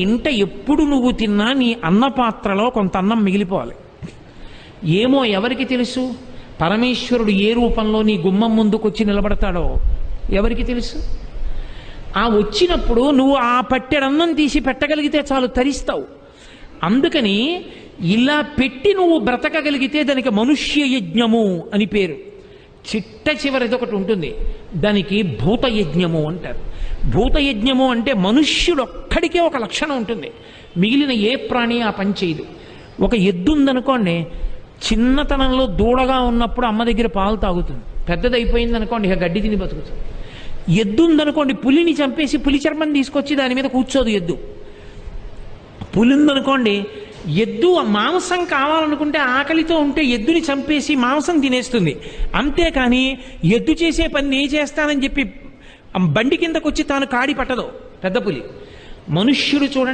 ఇంట ఎప్పుడు నువ్వు తిన్నా నీ అన్న పాత్రలో కొంత అన్నం మిగిలిపోవాలి. ఏమో ఎవరికి తెలుసు? పరమేశ్వరుడు ఏ రూపంలో నీ గుమ్మం ముందుకొచ్చి నిలబడతాడో ఎవరికి తెలుసు? ఆ వచ్చినప్పుడు నువ్వు ఆ పట్టెడన్నం తీసి పెట్టగలిగితే చాలు తరిస్తావు. అందుకని ఇలా పెట్టి నువ్వు బ్రతకగలిగితే దానికి మనుష్య యజ్ఞము అని పేరు. చిట్ట చివరిది ఒకటి ఉంటుంది. దానికి భూత యజ్ఞము అంటారు. భూతయజ్ఞము అంటే మనుష్యుడొక్కడికే ఒక లక్షణం ఉంటుంది. మిగిలిన ఏ ప్రాణి ఆ పని చేయదు. ఒక ఎద్దు ఉందనుకోండి చిన్నతనంలో దూడగా ఉన్నప్పుడు అమ్మ దగ్గర పాలు తాగుతుంది. పెద్దదైపోయింది అనుకోండి ఇక గడ్డి తిని బతుకుతుంది. ఎద్దు ఉందనుకోండి పులిని చంపేసి పులి చర్మం తీసుకొచ్చి దాని మీద కూర్చోదు ఎద్దు. పులి ఉందనుకోండి ఎద్దు ఆ మాంసం కావాలనుకుంటే ఆకలితో ఉంటే ఎద్దుని చంపేసి మాంసం తినేస్తుంది. అంతేకాని ఎద్దు చేసే పని నేను చేస్తానని చెప్పి బండి కిందకు వచ్చి తాను కాడి పట్టదు. పెద్ద పులి. మనుష్యుడు చూడండి